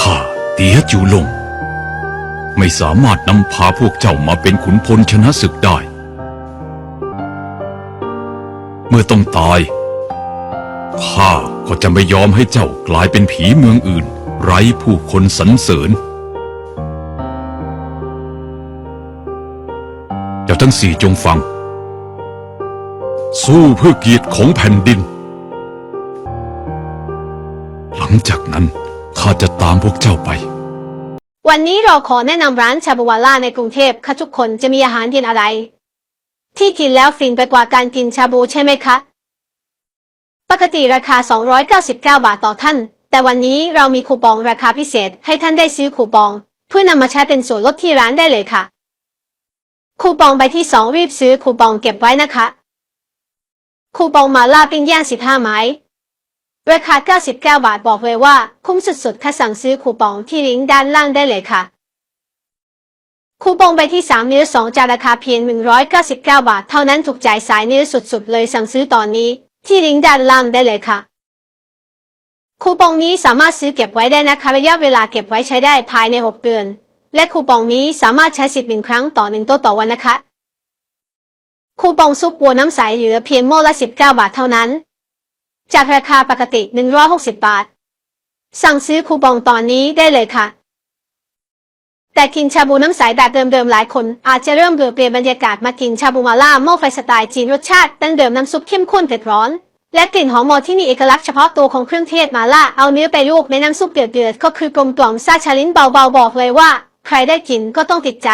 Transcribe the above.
ข้าเตียจูลง ไม่สามารถนำพาพวกเจ้ามาเป็นขุนพลชนะศึกได้ เมื่อต้องตายข้าก็จะไม่ยอมให้เจ้ากลายเป็นผีเมืองอื่น ไร้ผู้คนสรรเสริญเจ้าทั้งสี่จงฟัง สู้เพื่อเกียรติของแผ่นดิน หลังจากนั้น ข้าจะตามพวกเจ้าไป วันนี้เราขอแนะนำร้านชาบูวาล่าในกรุงเทพค่ะทุกคนจะมีอาหารกินอะไร ที่กินแล้วฟินไปกว่าการกินชาบูใช่ไหมคะ ปกติราคา 299 บาทต่อท่าน แต่วันนี้เรามีคูปองราคาพิเศษให้ท่านได้ซื้อคูปอง เพื่อนำมาใช้เป็นส่วนลดที่ร้านได้เลยค่ะ คูปองใบที่ 2 รีบซื้อคูปองเก็บไว้นะคะ คูปองมาล่าปิ้งย่าง15ไม้ ราคา 99 บาทบอกเลยว่า คุ้มสุดๆ ถ้าสั่งซื้อคูปองที่ลิงก์ด้านล่างได้เลยค่ะ คูปองใบที่3เนื้อ2จากราคาเพียง 199 บาท เท่านั้นถูกใจสายเนื้อสุดๆ เลยสั่งซื้อตอนนี้ ที่ลิงก์ด้านล่างได้เลยค่ะ คูปองนี้สามารถซื้อเก็บไว้ได้นะคะระยะเวลาเก็บไว้ใช้ได้ภายใน 6 เดือน และคูปองนี้สามารถใช้สิทธิ์หนึ่งครั้งต่อหนึ่งโต๊ะต่อวันนะคะ คูปองซุปบัวน้ำใสเหลือเพียงหม้อละ 19 บาทเท่านั้น จากราคาปกติ 160 บาท สั่งซื้อคูปองตอนนี้ได้เลยค่ะ แต่กินชาบูน้ำใสแบบเดิมๆหลายคน อาจจะเริ่มเบื่อเปลี่ยนบรรยากาศมากินชาบูมาล่าหม้อไฟสไตล์จีนรสชาติดั้งเดิมน้ำซุปเข้มข้นเผ็ดร้อน และกลิ่นหอมมอที่มีเอกลักษณ์เฉพาะตัวของเครื่องเทศมาล่าเอาเนื้อไปลวกในน้ำซุปเดือดๆก็คือกลมกล่อมซาชาลิ้นเบาๆบอกเลยว่า ใครได้กินก็ต้องติดใจ